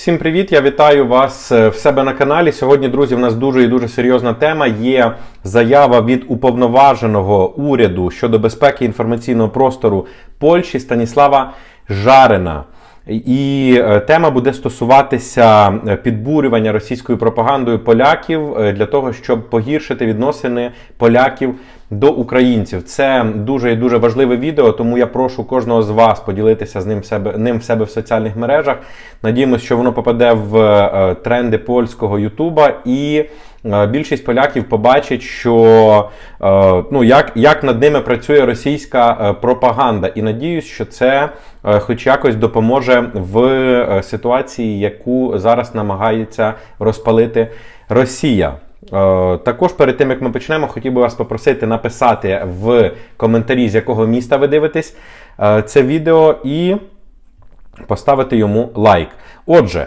Всім привіт! Я вітаю вас е, в себе на каналі. Сьогодні, друзі, в нас дуже і дуже серйозна тема. Є заява від уповноваженого уряду щодо безпеки інформаційного простору Польщі Станіслава Жарина. І е, тема буде стосуватися е, підбурювання російською пропагандою поляків е, для того, щоб погіршити відносини поляків до українців. Це дуже і дуже важливе відео, тому я прошу кожного з вас поділитися з ним себе ним в себе в соціальних мережах. Надіємося, що воно попаде в тренди польського Ютуба і. Е, Більшість поляків побачить, що е, ну як, як над ними працює російська е, пропаганда, і надіюсь, що це хоч якось допоможе в ситуації, яку зараз намагається розпалити Росія. Також перед тим як ми почнемо, хотів би вас попросити написати в коментарі, з якого міста ви дивитесь це відео, і поставити йому лайк. Отже,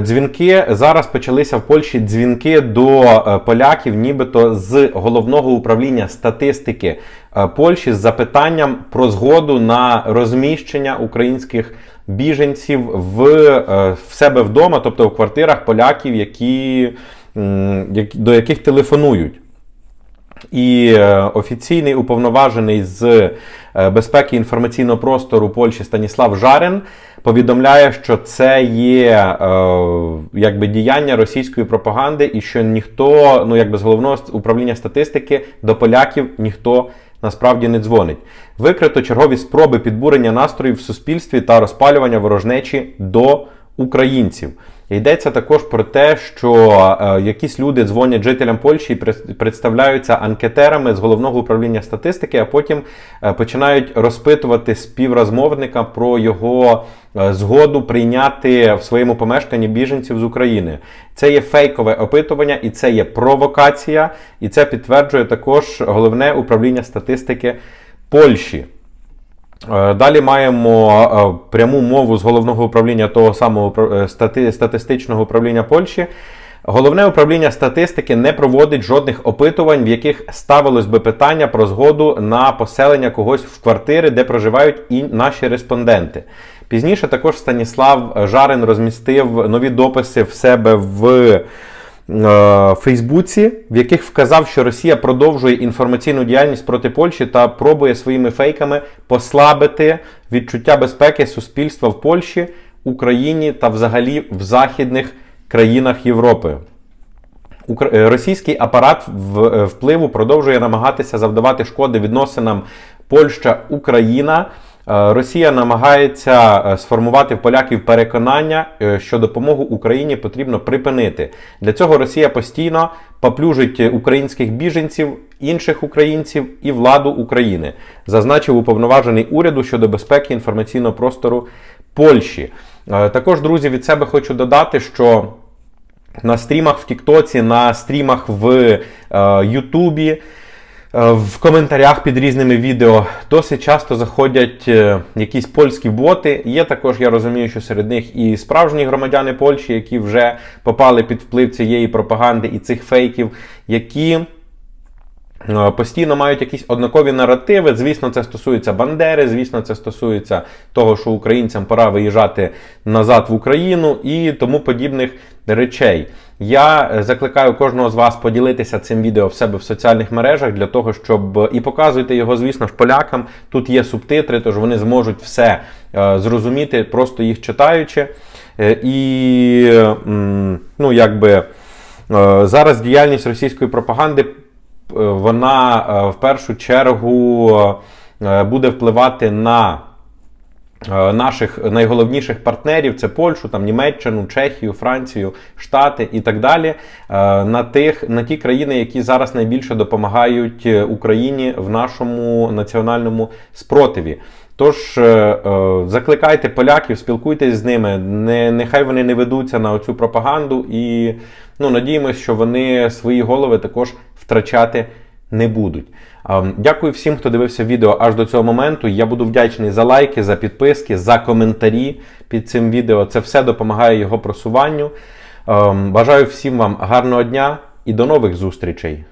дзвінки зараз почалися в Польщі дзвінки до е, поляків, нібито з головного управління статистики е, Польщі з запитанням про згоду на розміщення українських біженців в, е, в себе вдома, тобто в квартирах поляків, які- до яких телефонують. І е, офіційний уповноважений з е, безпеки інформаційного простору Польщі Станіслав Жарин повідомляє, що це є е, якби діяння російської пропаганди, і що ніхто, ну якби з головного управління статистики до поляків ніхто насправді не дзвонить. Викрито чергові спроби підбурення настроїв в суспільстві та розпалювання ворожнечі до українців. Йдеться також про те, що е, якісь люди дзвонять жителям Польщі і представляються анкетерами з головного управління статистики, а потім е, починають розпитувати співрозмовника про його е, згоду прийняти в своєму помешканні біженців з України. Це є фейкове опитування, і це є провокація, і це підтверджує також головне управління статистики Польщі. Е, Далі маємо е, пряму мову з головного управління того самого е, стати- статистичного управління Польщі. Головне управління статистики не проводить жодних опитувань, в яких ставилось би питання про згоду на поселення когось в квартири, де проживають і наші респонденти. Пізніше також Станіслав Жарин розмістив нові дописи в себе в Фейсбуці, в яких вказав, що Росія продовжує інформаційну діяльність проти Польщі та пробує своїми фейками послабити відчуття безпеки суспільства в Польщі, Україні та взагалі в західних країнах Європи. Е, Російський апарат е, впливу продовжує намагатися завдавати шкоди відносинам Польща-Україна. Е, Росія намагається е, сформувати в поляків переконання, е, що допомогу Україні потрібно припинити. Для цього Росія постійно поплюжить українських біженців, інших українців і владу України, зазначив уповноважений уряду щодо безпеки інформаційного простору Польщі. Також, друзі, від себе хочу додати, що на стрімах в Тіктоці, на стрімах в Ютубі, в коментарях під різними відео досить часто заходять е, якісь польські боти. Є також, я розумію, що серед них і справжні громадяни Польщі, які вже попали під вплив цієї пропаганди і цих фейків, які. Е, Постійно мають якісь однакові наративи. Звісно, це стосується Бандери, звісно, це стосується того, що українцям пора виїжджати назад в Україну і тому подібних речей. Я е, закликаю кожного з вас поділитися цим відео в себе в соціальних мережах для того, щоб і показуйте його, звісно ж, полякам. Тут є субтитри, тож вони зможуть все е, зрозуміти, просто їх читаючи. Е, І ну, якби. Е, Зараз діяльність російської пропаганди е, вона е, в першу чергу е, буде впливати на е, наших найголовніших партнерів це Польщу, там Німеччину, Чехію, Францію, Штати і так далі. е, На тих на ті країни, які зараз найбільше допомагають е, Україні в нашому національному спротиві. Тож е, е, закликайте поляків, спілкуйтесь з ними. Не, нехай вони не ведуться на оцю пропаганду, і ну, надіємося, що вони свої голови також втрачати не будуть. Дякую всім, хто дивився відео аж до цього моменту. Я буду вдячний за лайки, за підписки, за коментарі під цим відео. Це все допомагає його просуванню. Ем, Бажаю всім вам гарного дня і до нових зустрічей!